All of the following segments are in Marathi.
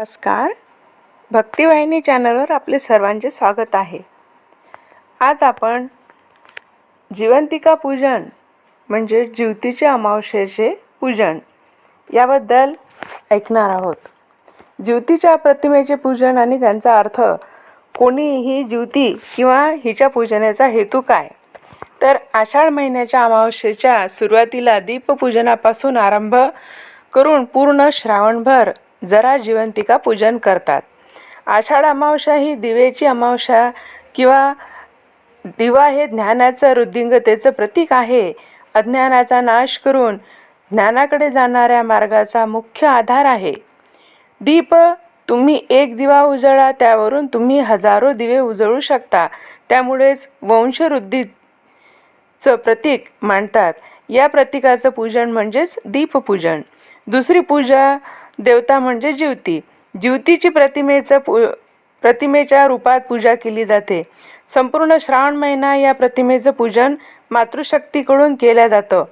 नमस्कार. भक्तिवाहिनी चॅनलवर आपले सर्वांचे स्वागत आहे. आज आपण जिवंतिका पूजन म्हणजे जीवतीचे अमावस्येचे पूजन याबद्दल ऐकणार आहोत. जीवतीच्या प्रतिमेचे पूजन आणि त्यांचा अर्थ कोणी ही किंवा हिच्या पूजनाचा हेतू काय? तर आषाढ महिन्याच्या अमावस्येच्या सुरुवातीला दीपपूजनापासून आरंभ करून पूर्ण श्रावणभर जरा जिवंतिका पूजन करतात. आषाढ अमावस्या ही दिवेची अमावस्या किंवा दिवा हे ज्ञानाचं वृद्धिंगतेचं प्रतीक आहे. अज्ञानाचा नाश करून ज्ञानाकडे जाणाऱ्या मार्गाचा मुख्य आधार आहे. दीप तुम्ही एक दिवा उजळा त्यावरून तुम्ही हजारो दिवे उजळू शकता. त्यामुळेच वंशवृद्धीचं प्रतीक मांडतात या प्रतीकाचं पूजन म्हणजेच दीपपूजन. दुसरी पूजा देवता म्हणजे ज्योती. ज्युतीची प्रतिमेचं पू प्रतिमेच्या रूपात पूजा केली जाते. संपूर्ण श्रावण महिना या प्रतिमेचं पूजन मातृशक्तीकडून केलं जातं.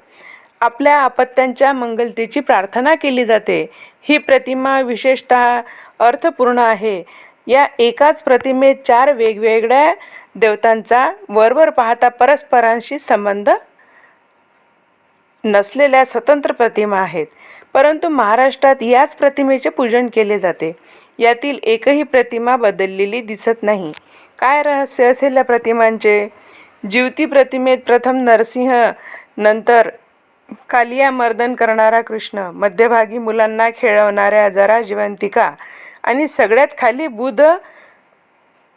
आपल्या आपत्त्यांच्या मंगलतेची प्रार्थना केली जाते. ही प्रतिमा विशेषतः अर्थपूर्ण आहे. या एकाच प्रतिमेत चार वेगवेगळ्या देवतांचा वरवर पाहता परस्परांशी संबंध नसलेल्या स्वतंत्र प्रतिमा आहेत. परंतु महाराष्ट्रात याच प्रतिमेचे पूजन केले जाते. यातील एकही प्रतिमा बदललेली दिसत नाही. काय रहस्य असेल या प्रतिमांचे? जीवती प्रतिमेत प्रथम नरसिंह नंतर कालिया मर्दन करणारा कृष्ण मध्यभागी मुलांना खेळवणाऱ्या जरा जिवंतिका आणि सगळ्यात खाली बुध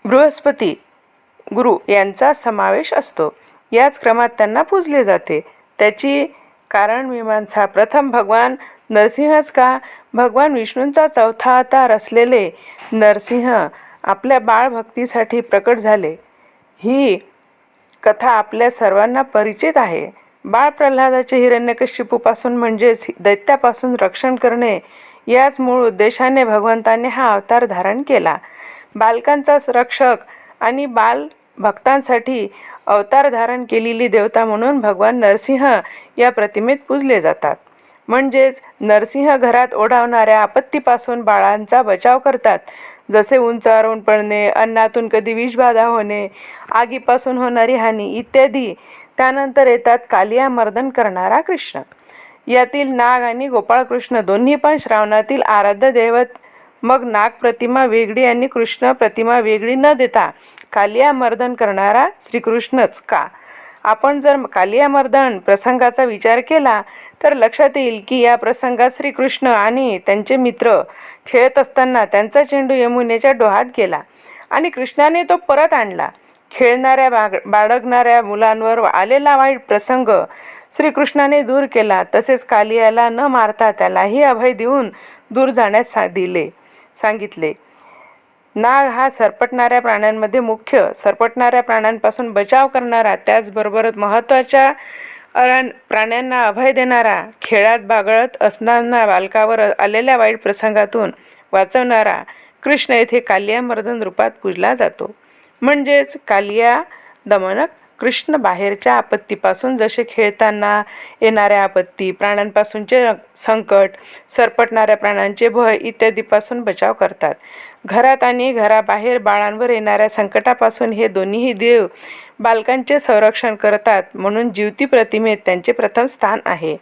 बृहस्पती गुरु यांचा समावेश असतो. याच क्रमात त्यांना पूजले जाते. त्याची कारण मीमांसा प्रथम भगवान नरसिंहच का? भगवान विष्णूंचा चौथा अवतार असलेले नरसिंह आपल्या बाळभक्तीसाठी प्रकट झाले. ही कथा आपल्या सर्वांना परिचित आहे. बाळ प्रल्हादाचे हिरण्यकशिपूपासून म्हणजेच दैत्यापासून रक्षण करणे याच मूळ उद्देशाने भगवंताने हा अवतार धारण केला. बालकांचा रक्षक आणि बाल भक्तांसाठी अवतार धारण केलेली देवता म्हणून भगवान नरसिंह या प्रतिमेत पूजले जातात. म्हणजेच नरसिंह घरात ओढावणाऱ्या आपत्तीपासून बाळांचा बचाव करतात. जसे उंचावरून पडणे अन्नातून कधी विषबाधा होणे आगीपासून होणारी हानी इत्यादी त्यानंतर येतात कालिया मर्दन करणारा कृष्ण. यातील नाग आणि गोपाळकृष्ण दोन्ही पण श्रावणातील आराध्य दैवत. मग नाग प्रतिमा वेगळी आणि कृष्ण प्रतिमा वेगळी न देता कालिया मर्दन करणारा श्रीकृष्णच का? आपण जर कालिया मर्दन प्रसंगाचा विचार केला तर लक्षात येईल की या प्रसंगात श्रीकृष्ण आणि त्यांचे मित्र खेळत असताना त्यांचा चेंडू यमुनेच्या डोहात गेला आणि कृष्णाने तो परत आणला. खेळणाऱ्या बाग बाळगणाऱ्या मुलांवर आलेला वाईट प्रसंग श्रीकृष्णाने दूर केला. तसेच कालियाला न मारता त्यालाही अभय देऊन दूर जाण्यास सा दिले सांगितले. नाग हा सरपटणाऱ्या प्राण्यांमध्ये मुख्य. सरपटणाऱ्या प्राण्यांपासून बचाव करणारा त्याचबरोबर महत्त्वाच्या प्राण्यांना अभय देणारा खेळात बागळत असताना बालकावर आलेल्या वाईट प्रसंगातून वाचवणारा कृष्ण येथे कालियामर्दन रूपात पूजला जातो. म्हणजेच कालिया दमनक कृष्ण बाहेरच्या आपत्तीपासून जसे खेळताना येणाऱ्या आपत्ती प्राण्यांपासूनचे संकट सरपटणाऱ्या प्राण्यांचे भय इत्यादीपासून बचाव करतात. घरात आणि घराबाहेर बाळांवर येणाऱ्या संकटापासून हे दोन्हीही देव बालकांचे संरक्षण करतात म्हणून जीवती प्रतिमेत त्यांचे प्रथम स्थान आहे.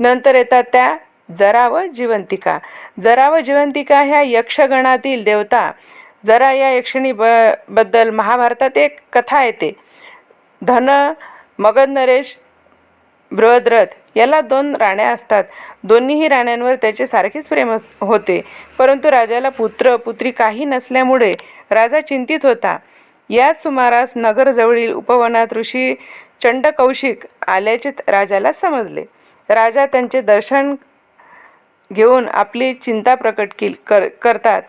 नंतर येतात त्या जरा व जिवंतिका. जरा व जिवंतिका ह्या यक्षगणातील देवता. जरा या यक्षिणी ब बद्दल महाभारतात एक कथा येते. धन मगध नरेश बृहद्रथ याला दोन राण्या असतात. दोन्हीही राण्यांवर त्याचे सारखेच प्रेम होते. परंतु राजाला पुत्र पुत्री काही नसल्यामुळे राजा चिंतित होता. याच सुमारास नगरजवळील उपवनात ऋषी चंड कौशिक आल्याचे राजाला समजले. राजा त्यांचे दर्शन घेऊन आपली चिंता प्रकट केली कर करतात.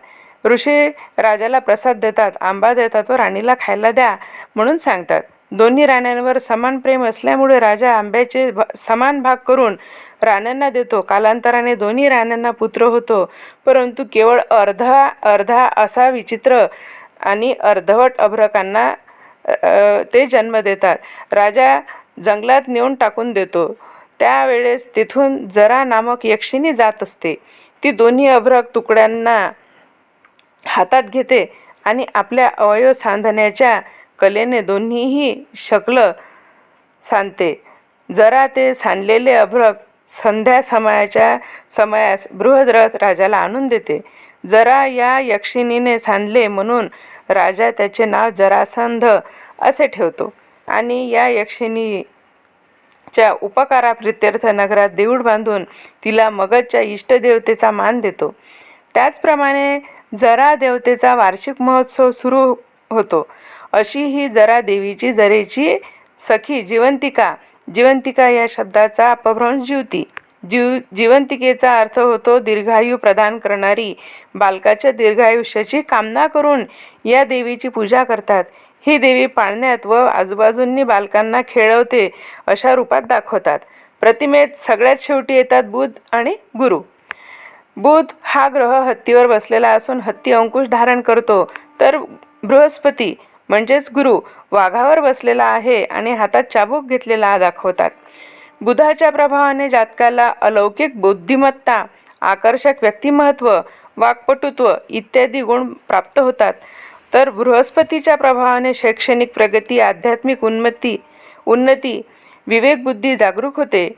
ऋषी राजाला प्रसाद देतात आंबा देतात व राणीला खायला द्या म्हणून सांगतात. दोन्ही राण्यांवर समान प्रेम असल्यामुळे राजा आंब्याचे समान भाग करून राण्यांना देतो. कालांतराने दोन्ही राण्यांना पुत्र होतो. परंतु केवळ अर्धा अर्धा असा विचित्र आणि अर्धवट अभ्रकांना ते जन्म देतात. राजा जंगलात नेऊन टाकून देतो. त्यावेळेस तिथून जरा नामक यक्षिणी जात असते. ती दोन्ही अभ्रक तुकड्यांना हातात घेते आणि आपल्या अवयव सांधण्याच्या कलेने दोन्हीही शकलं सांधते जरा ते सांडलेले अभ्रक संध्या समयाच्या समयास बृहद्रथ राजाला आणून देते. जरा या यक्षिणीने सांडले म्हणून राजा त्याचे नाव जरासंध असे ठेवतो आणि या यक्षिणीच्या उपकाराप्रित्यर्थ नगरात देऊळ बांधून तिला मगधच्या इष्टदेवतेचा मान देतो. त्याचप्रमाणे जरा देवतेचा वार्षिक महोत्सव सुरू होतो. अशी ही जरा देवीची जरेची सखी जिवंतिका. जिवंतिका या शब्दाचा अपभ्रंश जीवती जीव जिवंतिकेचा अर्थ होतो दीर्घायू प्रदान करणारी. बालकाच्या दीर्घायुष्याची कामना करून या देवीची पूजा करतात. ही देवी पाळण्यात व आजूबाजूंनी बालकांना खेळवते अशा रूपात दाखवतात. प्रतिमेत सगळ्यात शेवटी येतात बुध आणि गुरु. बुध हा ग्रह हत्तीवर बसलेला असून हत्ती अंकुश धारण करतो. तर बृहस्पती म्हणजेच गुरु वाघावर बसलेला आहे आणि हातात चाबूक घेतलेला दाखवतात. बुधाच्या प्रभावाने जातकाला अलौकिक बुद्धिमत्ता आकर्षक व्यक्तिमत्व वाक्पटुत्व इत्यादी गुण प्राप्त होतात. तर बृहस्पतीच्या प्रभावाने शैक्षणिक प्रगती आध्यात्मिक उन्नती उन्नती विवेकबुद्धी जागरूक होते.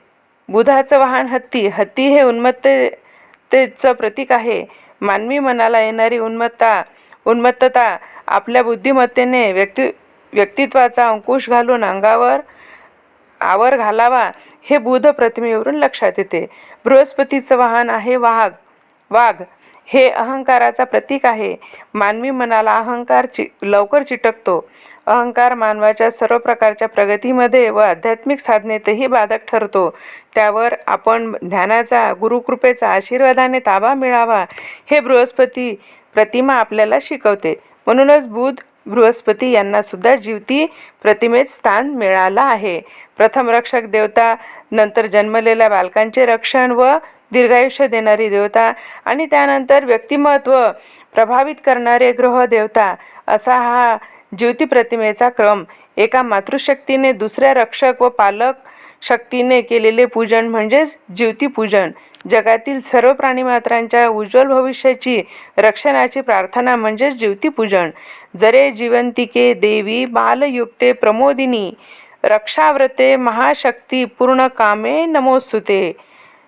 बुधाचं वाहन हत्ती हत्ती हे उन्मत्तेचं प्रतीक आहे. मानवी मनाला येणारी उन्मत्ता उन्मत्तता. आपल्या बुद्धिमत्तेने व्यक्ति व्यक्तित्वाचा अंकुश घालून अंगावर आवर घालावा हे बुध प्रतिमेवरून लक्षात येते. बृहस्पतीचं वाहन आहे वाघ वाघ हे अहंकाराचा प्रतीक आहे. मानवी मनाला अहंकार चि लवकर चिटकतो. अहंकार मानवाच्या सर्व प्रकारच्या प्रगतीमध्ये व आध्यात्मिक साधनेतही बाधक ठरतो. त्यावर आपण ध्यानाचा गुरुकृपेचा आशीर्वादाने ताबा मिळावा हे बृहस्पती प्रतिमा आपल्याला शिकवते. म्हणूनच बुध बृहस्पती यांना सुद्धा जीवती प्रतिमेत स्थान मिळालं आहे. प्रथम रक्षक देवता नंतर जन्मलेल्या बालकांचे रक्षण व दीर्घायुष्य देणारी देवता आणि त्यानंतर व्यक्तिमत्व प्रभावित करणारे ग्रह देवता. असा हा ज्योती प्रतिमेचा क्रम. एका मातृशक्तीने दुसऱ्या रक्षक व पालक शक्तीने केलेले पूजन म्हणजेच ज्योतिपूजन. जगातील सर्व प्राणीमात्रांच्या उज्ज्वल भविष्याची रक्षणाची प्रार्थना म्हणजेच ज्योतिपूजन. जरे जिवंतिके देवी बालयुक्ते प्रमोदिनी रक्षाव्रते महाशक्ती पूर्ण कामे नमोस्तुते.